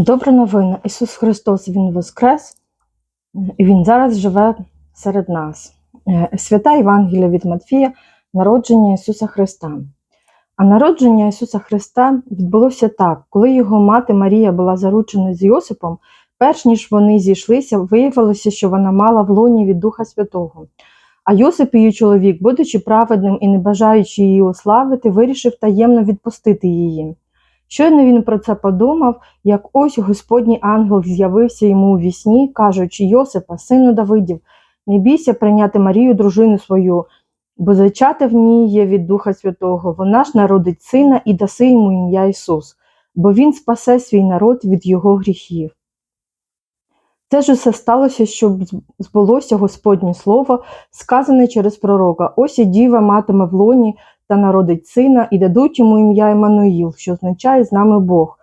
Добра новина. Ісус Христос Він Воскрес, і Він зараз живе серед нас. Е, Свята Євангелія від Матфія, народження Ісуса Христа. А народження Ісуса Христа відбулося так, коли його мати Марія була заручена з Йосипом, перш ніж вони зійшлися, виявилося, що вона мала в лоні від Духа Святого. А Йосип, її чоловік, будучи праведним і не бажаючи її ославити, вирішив таємно відпустити її. Щойно він про це подумав, як ось Господній ангел з'явився йому у вісні, кажучи Йосипа, сину Давидів, не бійся прийняти Марію, дружину свою, бо зачати в ній є від Духа Святого. Вона ж народить сина і даси йому ім'я Ісус, бо Він спасе свій народ від його гріхів. Це ж усе сталося, щоб збулося Господнє слово, сказане через пророка. Ось і діва матиме в лоні та народить сина, і дадуть йому ім'я Еммануїл, що означає з нами Бог.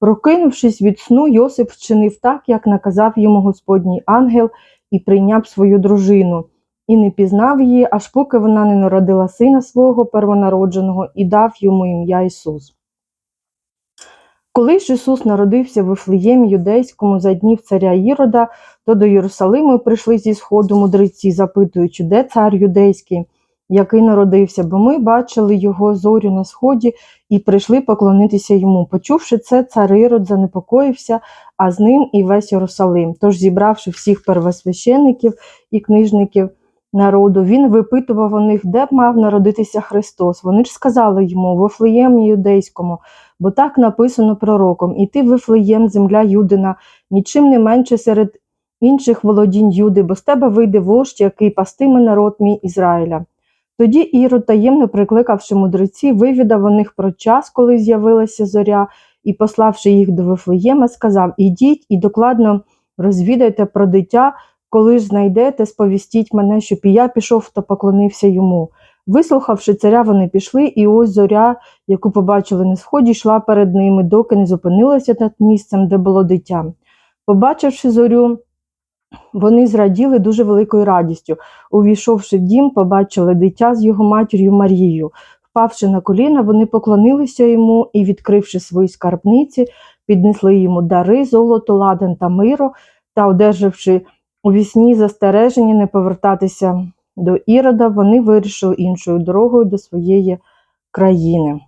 Прокинувшись від сну, Йосип вчинив так, як наказав йому Господній ангел, і прийняв свою дружину, і не пізнав її, аж поки вона не народила сина свого первонародженого і дав йому ім'я Ісус. Коли ж Ісус народився в Вифлеємі юдейському за днів царя Ірода, то до Єрусалиму прийшли зі сходу мудреці, запитуючи, де цар юдейський, який народився, бо ми бачили його зорю на сході і прийшли поклонитися йому. Почувши це, цар Ірод занепокоївся, а з ним і весь Єрусалим. Тож, зібравши всіх первосвящеників і книжників народу, він випитував у них, де б мав народитися Христос. Вони ж сказали йому, Вифлеємі юдейському, бо так написано пророком: І ти, Вифлеєм, земля Юдина, нічим не менше серед інших володінь Юди, бо з тебе вийде вождь, який пастиме народ мій Ізраїля. Тоді Ірод, таємно прикликавши мудреці, вивідав у них про час, коли з'явилася зоря, і, пославши їх до Вифлеєма, сказав: Ідіть і докладно розвідайте про дитя, коли ж знайдете, сповістіть мене, щоб і я пішов та поклонився йому. Вислухавши царя, вони пішли, і ось зоря, яку побачили на сході, йшла перед ними, доки не зупинилася над місцем, де було дитя. Побачивши зорю, вони зраділи дуже великою радістю. Увійшовши в дім, побачили дитя з його матір'ю Марією. Впавши на коліна, вони поклонилися йому і, відкривши свої скарбниці, піднесли йому дари, золото, ладан та миро, та, одержавши у вісні застереження не повертатися до Ірода, вони вирішили іншою дорогою до своєї країни.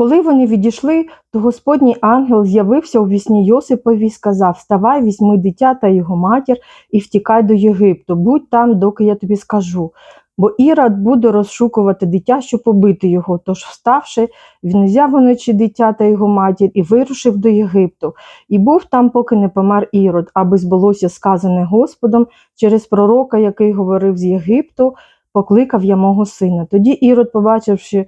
Коли вони відійшли, то Господній ангел з'явився у вісні Йосипові і сказав: Вставай, візьми дитя та його матір і втікай до Єгипту, будь там, доки я тобі скажу. Бо Ірод буде розшукувати дитя, щоб побити його. Тож, вставши, він взяв уночі дитя та його матір і вирушив до Єгипту, і був там, поки не помер Ірод, аби збулося сказане Господом через пророка, який говорив з Єгипту, покликав я мого сина. Тоді Ірод, побачивши,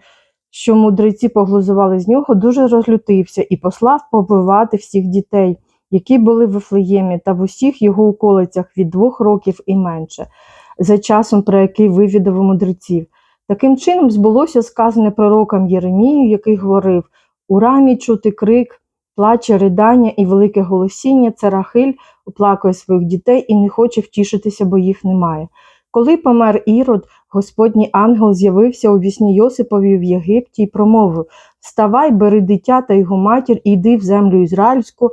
що мудреці поглузували з нього, дуже розлютився і послав побивати всіх дітей, які були в Вифлеємі та в усіх його околицях від двох років і менше, за часом, про який вивідав мудреців. Таким чином збулося сказане пророком Єремію, який говорив: у рамі чути крик, плаче, ридання і велике голосіння, це Рахиль оплакує своїх дітей і не хоче втішитися, бо їх немає. Коли помер Ірод, Господній ангел з'явився у вісні Йосипові в Єгипті і промовив: Вставай, бери дитя та його матір і йди в землю ізраїльську,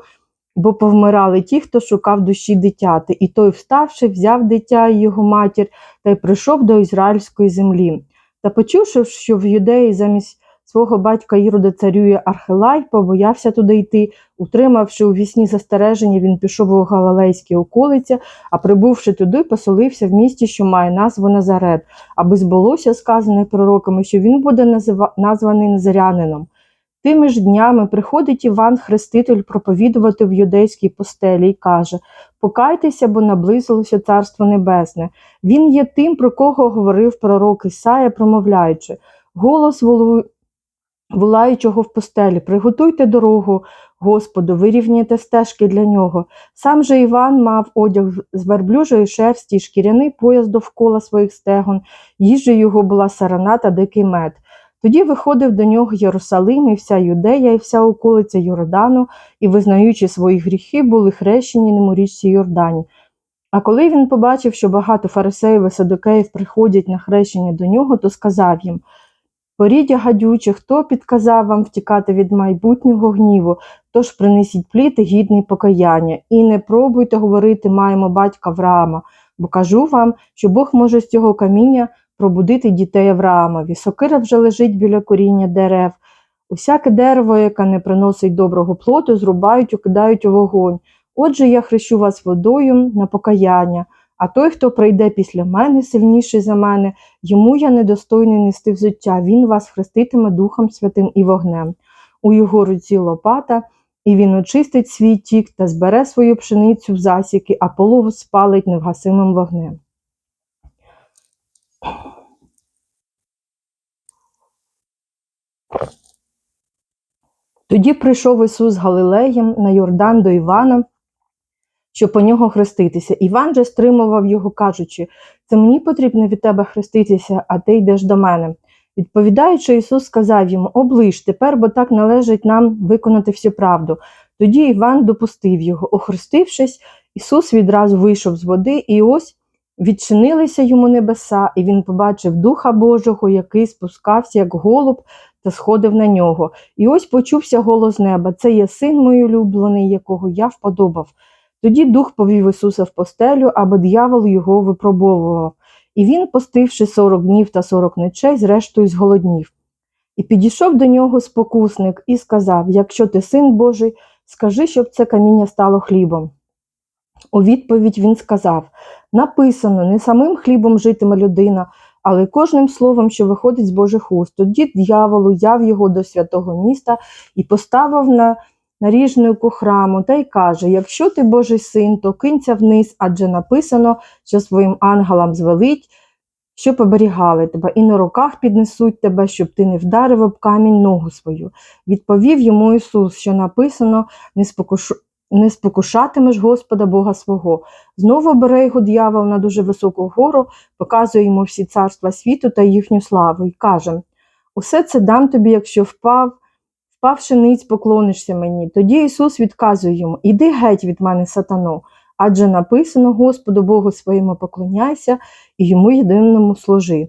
бо повмирали ті, хто шукав душі дитяти. І той, вставши, взяв дитя і його матір та й прийшов до ізраїльської землі. Та почувши, що в юдеї замість свого батька Ірода царює Архилай, побоявся туди йти. Утримавши у вісні застереження, він пішов у Галилейські околиці, а прибувши туди, поселився в місті, що має назву Назарет, аби збулося сказане пророками, що він буде назива- названий Назарянином. Тими ж днями приходить Іван Хреститель проповідувати в юдейській постелі і каже: Покайтеся, бо наблизилося Царство Небесне. Він є тим, про кого говорив пророк Ісая, промовляючи: голос волу... волаючого в постелі, приготуйте дорогу Господу, вирівняйте стежки для нього. Сам же Іван мав одяг з верблюжої шерсті, шкіряний пояс довкола своїх стегон, їжею його була сарана та дикий мед. Тоді виходив до нього Єрусалим і вся Юдея, і вся околиця Йордану, і, визнаючи свої гріхи, були хрещені ним у річці Йордані. А коли він побачив, що багато фарисеїв і садокеїв приходять на хрещення до нього, то сказав їм: Поріддя гадюче, хто підказав вам втікати від майбутнього гніву, Тож принесіть плід гідний покаяння, і не пробуйте говорити маємо батька Авраама, бо кажу вам, що Бог може з цього каміння пробудити дітей Авраамові. Сокира вже лежить біля коріння дерев. Усяке дерево, яке не приносить доброго плоду, зрубають і кидають у вогонь. Отже, я хрещу вас водою на покаяння, а той, хто прийде після мене, сильніший за мене, йому я недостойний нести взуття, він вас хреститиме Духом Святим і вогнем. У його руці лопата, і він очистить свій тік та збере свою пшеницю в засіки, а полову спалить невгасимим вогнем. Тоді прийшов Ісус з Галилеєм на Йордан до Івана, щоб по нього хреститися. Іван же стримував його, кажучи: Це мені потрібно від тебе хреститися, а ти йдеш до мене. Відповідаючи, Ісус сказав йому: Оближ тепер, бо так належить нам виконати всю правду. Тоді Іван допустив його. Охрестившись, Ісус відразу вийшов з води, і ось відчинилися йому небеса, і він побачив Духа Божого, який спускався, як голуб, та сходив на нього. І ось почувся голос неба: Це є син мій улюблений, якого я вподобав. Тоді дух повів Ісуса в постелю, аби диявол його випробовував. І він, постивши сорок днів та сорок ночей, зрештою зголоднів. І підійшов до нього спокусник і сказав: Якщо ти син Божий, скажи, щоб це каміння стало хлібом. У відповідь він сказав: Написано, не самим хлібом житиме людина, але кожним словом, що виходить з Божих уст. Тоді дьявол узяв його до святого міста і поставив на наріжнику храму та й каже: Якщо ти Божий син, то кинься вниз, адже написано, що своїм ангелам звелить, щоб оберігали тебе, і на руках піднесуть тебе, щоб ти не вдарив об камінь ногу свою. Відповів йому Ісус, що написано: не спокушу. Не спокушатимеш Господа Бога свого. Знову бере його дьявол на дуже високу гору, показує йому всі царства світу та їхню славу, і каже: Усе це дам тобі, якщо впав, впавши ниць, поклонишся мені. Тоді Ісус відказує йому: Іди геть від мене, сатано, адже написано Господу Богу своєму поклоняйся і йому єдиному служи.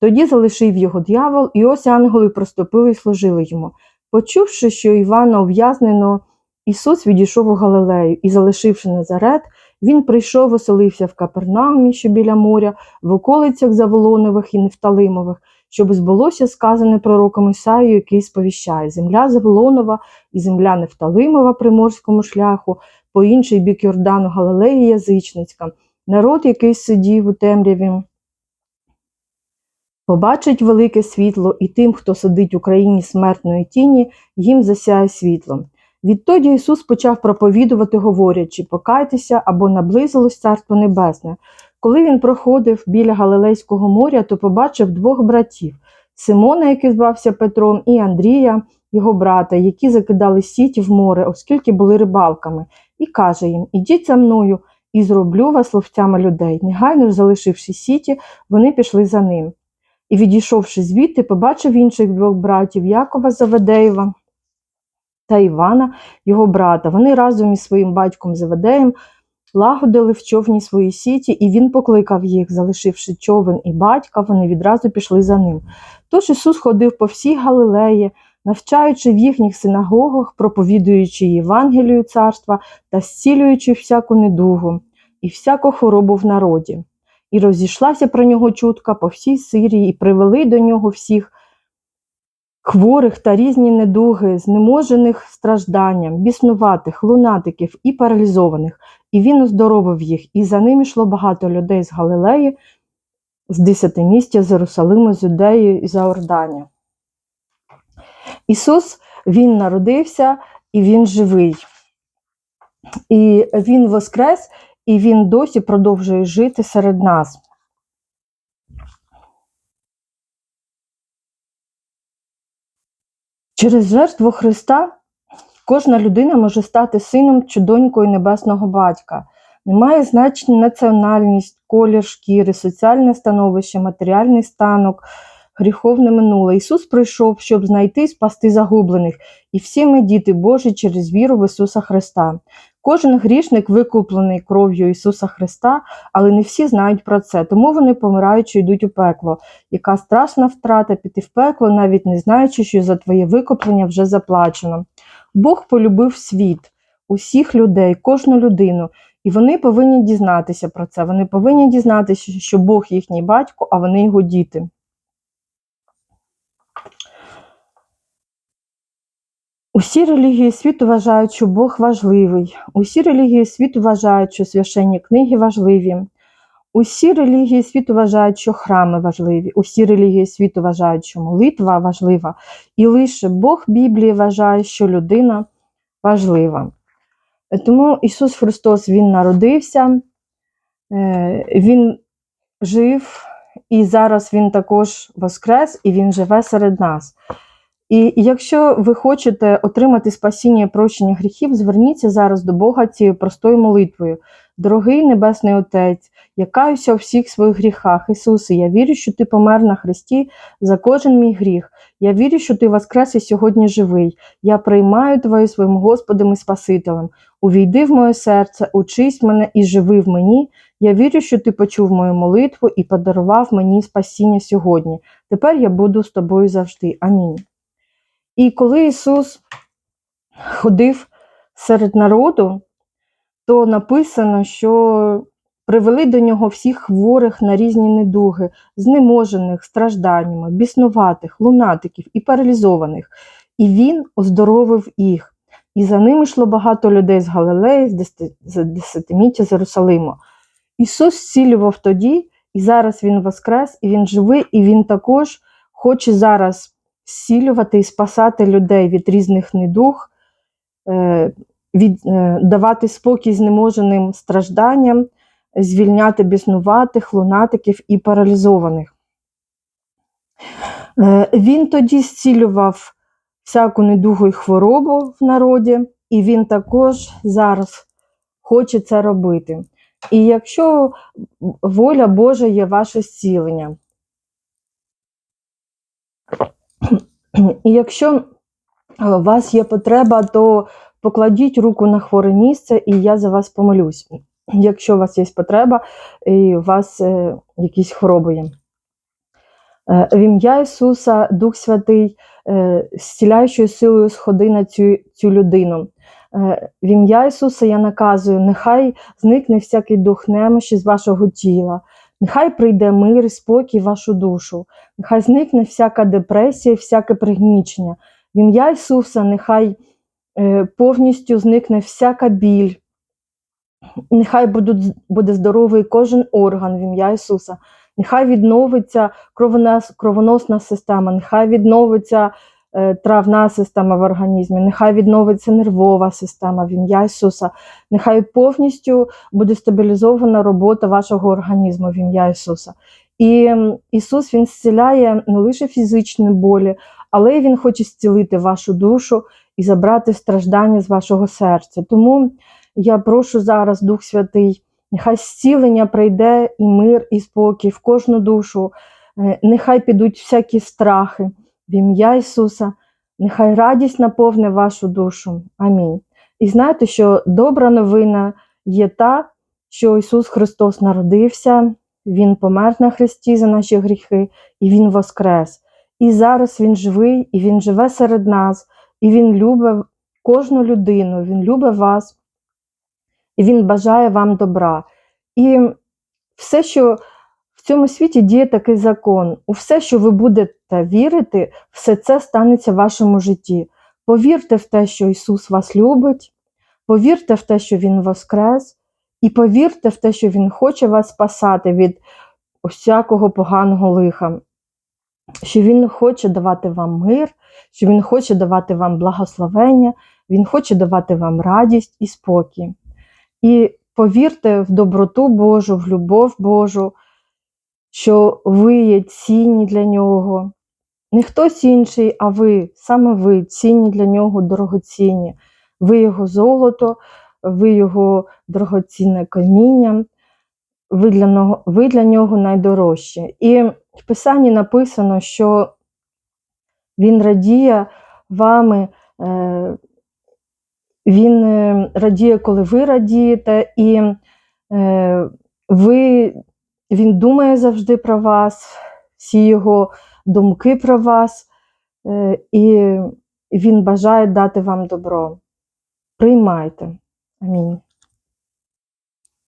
Тоді залишив його дьявол, і ось ангели проступили і служили йому. Почувши, що Івана ув'язнено, Ісус відійшов у Галилею і, залишивши Назарет, він прийшов, оселився в Капернаумі, що біля моря, в околицях Заволонових і Нефталимових, щоб збулося сказане пророком Ісаю, який сповіщає земля Заволонова і земля Нефталимова при морському шляху, по інший бік Йордану Галилеї язичницька, народ, який сидів у темряві. Побачить велике світло, і тим, хто сидить у країні смертної тіні, їм засяє світло. Відтоді Ісус почав проповідувати, говорячи: покайтеся або наблизилось Царство Небесне. Коли він проходив біля Галилейського моря, то побачив двох братів Симона, який звався Петром, і Андрія, його брата, які закидали сіті в море, оскільки були рибалками, і каже їм: Ідіть за мною і зроблю вас ловцями людей. Негайно ж залишивши сіті, вони пішли за ним. І, відійшовши звідти, побачив інших двох братів Якова Заведеєва та Івана, його брата. Вони разом із своїм батьком Заведеєм лагодили в човні свої сіті, і він покликав їх, залишивши човен і батька, вони відразу пішли за ним. Тож Ісус ходив по всій Галилеї, навчаючи в їхніх синагогах, проповідуючи Євангелію царства та зцілюючи всяку недугу і всяку хворобу в народі. І розійшлася про нього чутка по всій Сирії, і привели до нього всіх хворих та різні недуги, знеможених стражданням, біснуватих, лунатиків і паралізованих. І він оздоровив їх, і за ним йшло багато людей з Галилеї, з десятимістя, з Єрусалиму, з Юдеї і за Орданія. Ісус Він народився і Він живий. І Він воскрес, і Він досі продовжує жити серед нас. Через жертву Христа кожна людина може стати сином чи донькою небесного батька. Немає значення національність, колір шкіри, соціальне становище, матеріальний станок, гріховне минуле. Ісус прийшов, щоб знайти і спасти загублених, і всі ми діти Божі через віру в Ісуса Христа. Кожен грішник викуплений кров'ю Ісуса Христа, але не всі знають про це, тому вони помираючи йдуть у пекло. Яка страшна втрата піти в пекло, навіть не знаючи, що за твоє викуплення вже заплачено. Бог полюбив світ, усіх людей, кожну людину. І вони повинні дізнатися про це. Вони повинні дізнатися, що Бог їхній батько, а вони його діти. Усі релігії світу вважають, що Бог важливий. Усі релігії світу вважають, що священні книги важливі. Усі релігії світу вважають, що храми важливі. Усі релігії світу вважають, що молитва важлива. І лише Бог Біблії вважає, що людина важлива. Тому Ісус Христос Він народився, е, Він жив, і зараз Він також воскрес, і Він живе серед нас. І якщо ви хочете отримати спасіння і прощення гріхів, зверніться зараз до Бога цією простою молитвою. Дорогий Небесний Отець, я каюся у всіх своїх гріхах. Ісусе, я вірю, що Ти помер на Христі за кожен мій гріх. Я вірю, що Ти воскрес і сьогодні живий. Я приймаю Твою своїм Господом і Спасителем. Увійди в моє серце, учись мене і живи в мені. Я вірю, що ти почув мою молитву і подарував мені спасіння сьогодні. Тепер я буду з тобою завжди. Амінь. І коли Ісус ходив серед народу, то написано, що привели до нього всіх хворих на різні недуги, знеможених, стражданнями, біснуватих, лунатиків і паралізованих. І Він оздоровив їх. І за ними йшло багато людей з Галилеї, з десятиміття з Єрусалиму. Ісус зцілював тоді, і зараз Він воскрес, і Він живий, і Він також хоче зараз зцілювати і спасати людей від різних недуг, е, від, е, давати спокій знеможеним стражданням, звільняти біснуватих, лунатиків і паралізованих. Е, Він тоді зцілював всяку недугу і хворобу в народі, і він також зараз хоче це робити. І якщо воля Божа є ваше зцілення, і якщо е, у вас є потреба, то покладіть руку на хворе місце, і я за вас помолюсь. Якщо у вас є потреба, і у вас е, якісь хвороби є. Е, В ім'я Ісуса, Дух Святий, е, зціляючою силою сходи на цю, цю людину. В ім'я Ісуса я наказую, нехай зникне всякий дух немощі з вашого тіла, нехай прийде мир спокій в вашу душу, нехай зникне всяка депресія, всяке пригнічення. В ім'я Ісуса, нехай е, повністю зникне всяка біль, нехай будуть, буде здоровий кожен орган в ім'я Ісуса. Нехай відновиться кровоносна система, нехай відновиться травна система в організмі, нехай відновиться нервова система в ім'я Ісуса, нехай повністю буде стабілізована робота вашого організму в ім'я Ісуса. І Ісус Він зціляє не лише фізичні болі, але й Він хоче зцілити вашу душу і забрати страждання з вашого серця. Тому я прошу зараз, Дух Святий, Нехай зцілення прийде і мир, і спокій в кожну душу. Е, Нехай підуть всякі страхи в ім'я Ісуса. Нехай радість наповне вашу душу. Амінь. І знайте, що добра новина є та, що Ісус Христос народився, Він помер на Христі за наші гріхи, і Він воскрес. І зараз Він живий, і Він живе серед нас, і Він любить кожну людину, Він любить вас і він бажає вам добра. І все, що в цьому світі діє такий закон, у все, що ви будете вірити, все це станеться в вашому житті. Повірте в те, що Ісус вас любить, повірте в те, що Він воскрес, і повірте в те, що Він хоче вас спасати від усякого поганого лиха, що Він хоче давати вам мир, що Він хоче давати вам благословення, Він хоче давати вам радість і спокій. І повірте в доброту Божу, в любов Божу, що ви є цінні для нього. Не хтось інший, а ви, саме ви цінні для нього, дорогоцінні. Ви його золото, ви його дорогоцінне каміння, ви для нього, ви для нього найдорожчі. І в Писанні написано, що він радіє вами. Е, він е, радіє, коли ви радієте, і е, ви, він думає завжди про вас, всі його думки про вас. Е, і і Він бажає дати вам добро. Приймайте. Амінь.